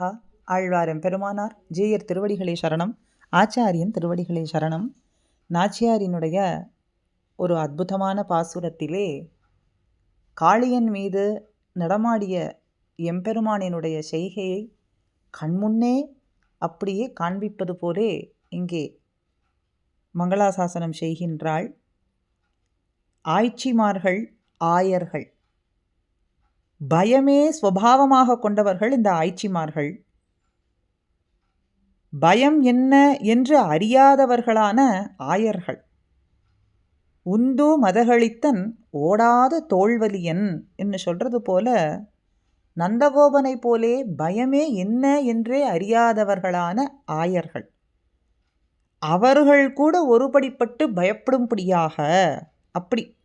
ஆ ஆழ்வாரம் பெருமானார் ஜீயர் திருவடிகளே சரணம் ஆச்சாரியன் திருவடிகளே சரணம். நாச்சியாரினுடைய ஒரு அற்புதமான பாசுரத்திலே காளியன் மீது நடமாடிய எம்பெருமானினுடைய செய்கையை கண்முன்னே அப்படியே காண்பிப்பது போலே இங்கே மங்களாசாசனம் செய்கின்றாள். ஆய்ச்சிமார்கள் ஆயர்கள் பயமே ஸ்வபாவமாக கொண்டவர்கள் இந்த ஆய்ச்சிமார்கள். பயம் என்ன என்று அறியாதவர்களான ஆயர்கள். உந்து மதகளித்தன் ஓடாத தோல்வலியன் என்று சொல்றது போல நந்தகோபனை போலே பயமே என்ன என்றே அறியாதவர்களான ஆயர்கள். அவர்கள் கூட ஒருபடிப்பட்டு பயப்படும்படியாக. அப்படி.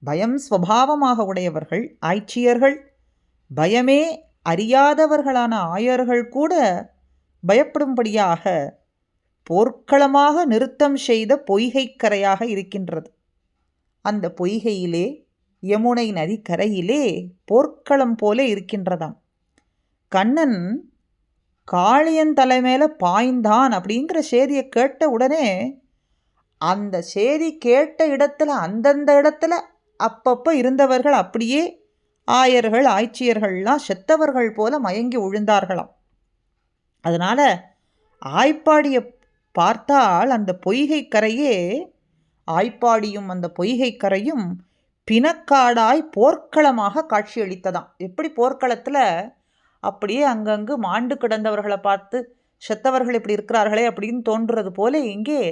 பயம் ஸ்வபாவமாக உடையவர்கள் ஆய்ச்சியர்கள் பயமே அறியாதவர்களான ஆயர்கள் கூட பயப்படும்படியாக போர்க்களமாக நிறுத்தம் செய்த பொய்கைக்கரையாக இருக்கின்றது. அந்த பொய்கையிலே யமுனை நதிக்கரையிலே போர்க்களம் போல இருக்கின்றதாம். கண்ணன் காளியன் தலைமையில பாய்ந்தான் அப்படிங்கிற செய்தியை கேட்ட உடனே அந்த செய்தி கேட்ட இடத்துல அந்தந்த இடத்துல அப்பப்போ இருந்தவர்கள் அப்படியே ஆயர்கள் ஆய்ச்சியர்கள்லாம் செத்தவர்கள் போல மயங்கி விழுந்தார்களாம். அதனால் ஆய்ப்பாடியை பார்த்தால் அந்த பொய்கை கரையே ஆய்ப்பாடியும் அந்த பொய்கை கரையும் பிணக்காடாய் போர்க்களமாக காட்சியளித்ததாம். எப்படி போர்க்களத்தில்? அப்படியே அங்கங்கு மாண்டு கிடந்தவர்களை பார்த்து செத்தவர்கள் இப்படி இருக்கிறார்களே அப்படின்னு தோன்றுறது போல இங்கே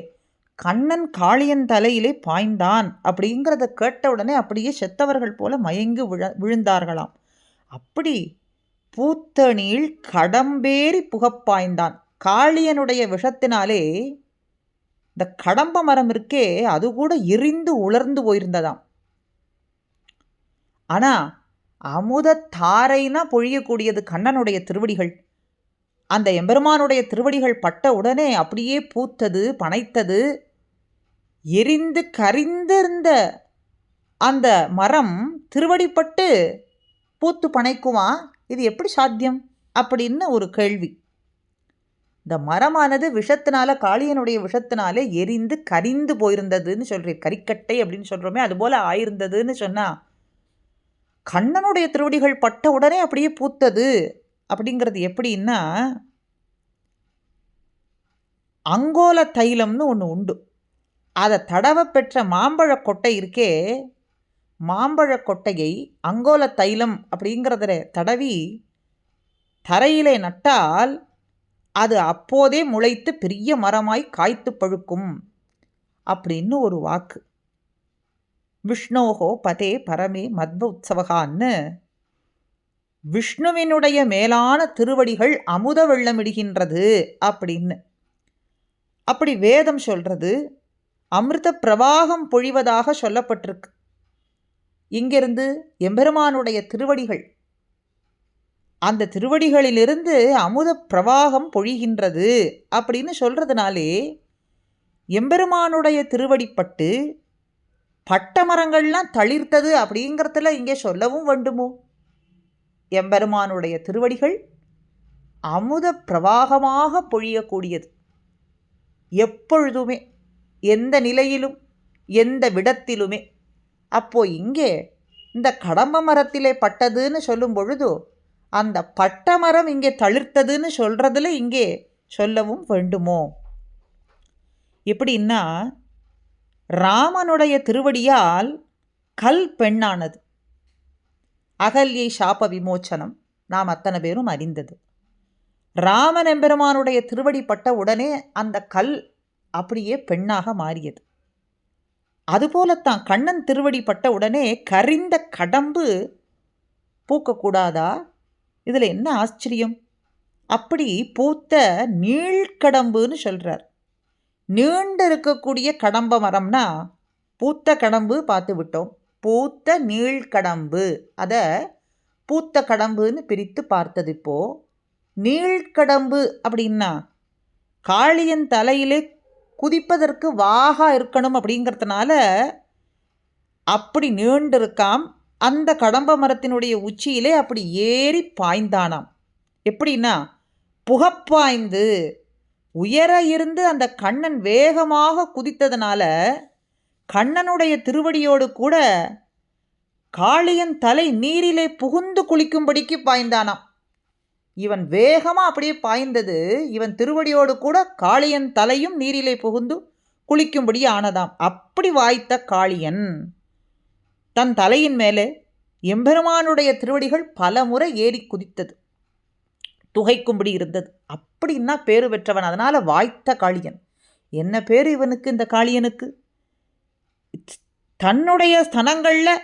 கண்ணன் காளியன் தலையிலே பாய்ந்தான் அப்படிங்கிறத கேட்ட உடனே அப்படியே செத்தவர்கள் போல மயங்கி விழ விழுந்தார்களாம். அப்படி பூத்தணியில் கடம்பேறி புகப்பாய்ந்தான். காளியனுடைய விஷத்தினாலே இந்த கடம்ப மரம் இருக்கே அது கூட எரிந்து உலர்ந்து போயிருந்ததாம். ஆனால் அமுத தாரைனா பொழியக்கூடியது கண்ணனுடைய திருவடிகள். அந்த எம்பெருமானுடைய திருவடிகள் பட்ட உடனே அப்படியே பூத்தது பனைத்தது எரிந்து கரிந்திருந்த அந்த மரம் திருவடிப்பட்டு பூத்து பனைக்குமா? இது எப்படி சாத்தியம்? அப்படின்னு ஒரு கேள்வி. இந்த மரமானது விஷத்தினால காளியனுடைய விஷத்தினாலே எரிந்து கரிந்து போயிருந்ததுன்னு சொல்கிறேன் கரிக்கட்டை அப்படின்னு சொல்கிறோமே அதுபோல் ஆயிருந்ததுன்னு சொன்னால் கண்ணனுடைய திருவடிகள் பட்ட உடனே அப்படியே பூத்தது. அப்படிங்கிறது எப்படின்னா அங்கோல தைலம்னு ஒன்று உண்டு. அதை தடவ பெற்ற மாம்பழ கொட்டை இருக்கே மாம்பழ கொட்டையை அங்கோல தைலம் அப்படிங்கிறத தடவி தரையிலே நட்டால் அது அப்போதே முளைத்து பெரிய மரமாய் காய்த்து பழுக்கும் அப்படின்னு ஒரு வாக்கு. விஷ்ணோகோ பதே பரமே மத்வ உற்சவகான்னு விஷ்ணுவினுடைய மேலான திருவடிகள் அமுத வெள்ளமிடுகின்றது அப்படின்னு. அப்படி வேதம் சொல்கிறது அமிர்த பிரவாகம் பொழிவதாக சொல்லப்பட்டிருக்கு. இங்கிருந்து எம்பெருமானுடைய திருவடிகள். அந்த திருவடிகளிலிருந்து அமுத பிரவாகம் பொழிகின்றது அப்படின்னு சொல்கிறதுனாலே எம்பெருமானுடைய திருவடிப்பட்டு பட்ட மரங்கள்லாம் தளிர்த்தது அப்படிங்கிறதுல இங்கே சொல்லவும் வேண்டுமோ? எம்பெருமானுடைய திருவடிகள் அமுத பிரவாகமாக பொழியக்கூடியது. எப்பொழுதுமே எந்த நிலையிலும் எந்த விடத்திலுமே. அப்போ இங்கே இந்த கடம்ப மரத்திலே பட்டதுன்னு சொல்லும் பொழுது அந்த பட்ட மரம் இங்கே தளிர்த்ததுன்னு சொல்கிறதுல இங்கே சொல்லவும் வேண்டுமோ? எப்படின்னா ராமனுடைய திருவடியால் கல் பெண்ணானது. அகல்யை சாப விமோச்சனம் நாம் அத்தனை பேரும் அறிந்தது. ராமன் எம்பெருமானுடைய திருவடி பட்ட உடனே அந்த கல் அப்படியே பெண்ணாக மாறியது. அதுபோலத்தான் கண்ணன் திருவடி பட்ட உடனே கரிந்த கடம்பு பூக்கக்கூடாதா? இதில் என்ன ஆச்சரியம்? அப்படி பூத்த நீழ்கடம்புன்னு சொல்கிறார் நீண்டு இருக்கக்கூடிய கடம்ப மரம்னா பூத்த கடம்பு பார்த்து விட்டோம். பூத்த நீழ்கடம்பு அதை பூத்த கடம்புன்னு பிரித்து பார்த்தது இப்போ. நீழ்கடம்பு அப்படின்னா காளியன் தலையிலே குதிப்பதற்கு வாகா இருக்கணும் அப்படிங்கிறதுனால அப்படி நீண்டிருக்காம். அந்த கடம்ப மரத்தினுடைய உச்சியிலே அப்படி ஏறி பாய்ந்தானாம். எப்படின்னா புகப்பாய்ந்து உயர இருந்து அந்த கண்ணன் வேகமாக குதித்ததுனால கண்ணனுடைய திருவடியோடு கூட காளியன் தலை நீரிலே புகுந்து குளிக்கும்படிக்கு பாய்ந்தானாம். இவன் வேகமாக அப்படியே பாய்ந்தது. இவன் திருவடியோடு கூட காளியன் தலையும் நீரிலே புகுந்து குளிக்கும்படி ஆனதாம். அப்படி வாய்த்த காளியன். தன் தலையின் மேலே எம்பெருமானுடைய திருவடிகள் பல முறை ஏறி குதித்தது. துகைக்கும்படி இருந்தது. அப்படின்னா பேரு பெற்றவன். அதனால் வாய்த்த காளியன். என்ன பேர் இவனுக்கு இந்த காளியனுக்கு? தன்னுடைய ஸ்தனங்களில்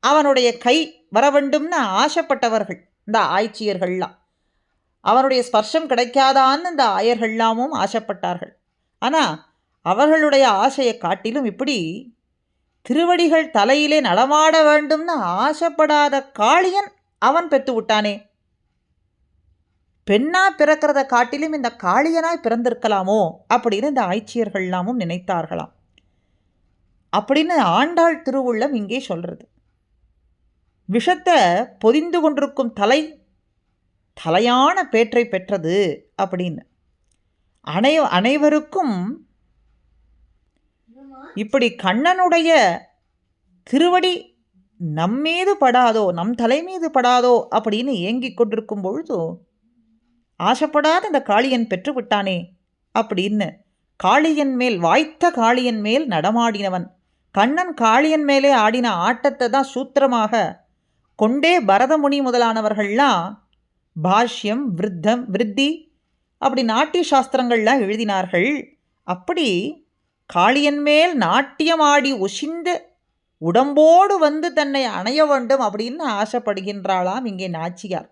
அவனுடைய கை வர வேண்டும்னு ஆசைப்பட்டவர்கள். இந்த ஆய்ச்சியர்கள்லாம். அவருடைய ஸ்பர்ஷம் கிடைக்காதான்னு இந்த ஆயர்கள்லாமும் ஆசைப்பட்டார்கள். ஆனால் அவர்களுடைய ஆசையை காட்டிலும் இப்படி திருவடிகள் தலையிலே நடமாட வேண்டும்னு ஆசைப்படாத காளியன் அவன் பெற்று விட்டானே. பெண்ணா பிறக்கிறத காட்டிலும் இந்த காளியனாய் பிறந்திருக்கலாமோ அப்படின்னு இந்த ஆய்ச்சியர்கள்லாமும் நினைத்தார்களாம். அப்படின்னு ஆண்டாள் திருவுள்ளம் இங்கே சொல்கிறது விஷத்தை பொதிந்து கொண்டிருக்கும் தலை தலையான பேற்றை பெற்றது அப்படின்னு. அனை அனைவருக்கும் இப்படி கண்ணனுடைய திருவடி நம்மீது படாதோ நம் தலை மீது படாதோ அப்படின்னு ஏங்கிக் கொண்டிருக்கும் பொழுது ஆசைப்படாத இந்த காளியன் பெற்று விட்டானே அப்படின்னு காளியன் மேல் வாய்த்த காளியன் மேல் நடமாடினவன். கண்ணன் காளியன் மேலே ஆடின ஆட்டத்தை தான் சூத்திரமாக கொண்டே பரதமுனி முதலானவர்கள்லாம் பாஷ்யம் விருத்தம் விருத்தி அப்படி நாட்டிய சாஸ்திரங்கள்லாம் எழுதினார்கள். அப்படி காளியன் மேல் நாட்டியமாடி உசிந்து உடம்போடு வந்து தன்னை அணைய வேண்டும் அப்படின்னு ஆசைப்படுகின்றாளாம் இங்கே நாச்சியார்.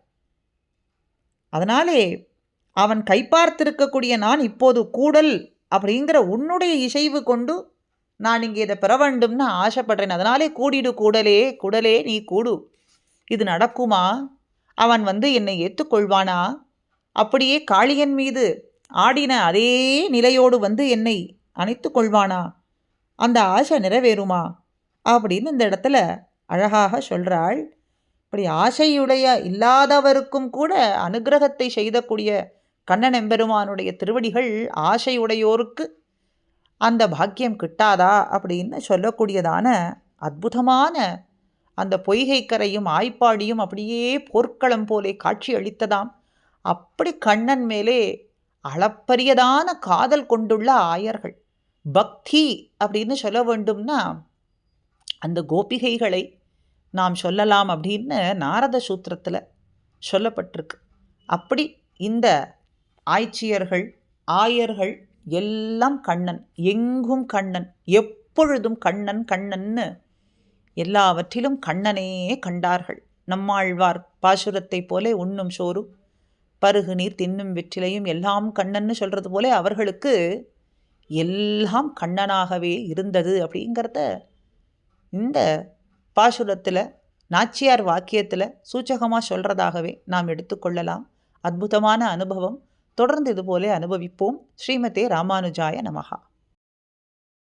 அதனாலே அவன் கைப்பார்த்திருக்கக்கூடிய நான் இப்போது கூடல் அப்படிங்கிற உன்னுடைய இசைவு கொண்டு நான் இங்கே இதை பெற வேண்டும்னு ஆசைப்படுறேன். அதனாலே கூடிடு கூடலே கூடலே நீ கூடு. இது நடக்குமா? அவன் வந்து என்னை ஏற்றுக்கொள்வானா அப்படியே காளியன் மீது ஆடின அதே நிலையோடு வந்து என்னை அணைத்து கொள்வானா? அந்த ஆசை நிறைவேறுமா? அப்படின்னு இந்த இடத்துல அழகாக சொல்கிறாள் இப்படி ஆசையுடைய இல்லாதவருக்கும் கூட அனுகிரகத்தை செய்தக்கூடிய கண்ணன் எம்பெருமானுடைய திருவடிகள் ஆசையுடையோருக்கு அந்த பாக்கியம் கிட்டாதா அப்படின்னு சொல்லக்கூடியதான அற்புதமான அந்த பொய்கைக்கரையும் ஆய்ப்பாடியும் அப்படியே போர்க்களம் போலே காட்சி அளித்ததாம். அப்படி கண்ணன் மேலே அளப்பரியதான காதல் கொண்டுள்ள ஆயர்கள். பக்தி அப்படின்னு சொல்ல வேண்டும்னா அந்த கோபிகைகளை நாம் சொல்லலாம் அப்படின்னு நாரத சூத்திரத்தில் சொல்லப்பட்டிருக்கு. அப்படி இந்த ஆய்ச்சியர்கள் ஆயர்கள் எல்லாம் கண்ணன் எங்கும் கண்ணன் எப்பொழுதும் கண்ணன் கண்ணன்னு எல்லாவற்றிலும் கண்ணனே கண்டார்கள். நம்மாழ்வார் பாசுரத்தைப் போலே உண்ணும் சோறு. பருகு நீர் தின்னும் வெற்றிலையும் எல்லாம் கண்ணன்னு சொல்கிறது போலே அவர்களுக்கு எல்லாம் கண்ணனாகவே இருந்தது அப்படிங்கிறத இந்த பாசுரத்தில் நாச்சியார் வாக்கியத்தில் சூச்சகமாக சொல்கிறதாகவே நாம் எடுத்துக்கொள்ளலாம் அற்புதமான அனுபவம். தொடர்ந்து இதுபோலே அனுபவிப்போம். ஸ்ரீமதே ராமானுஜாய நமகா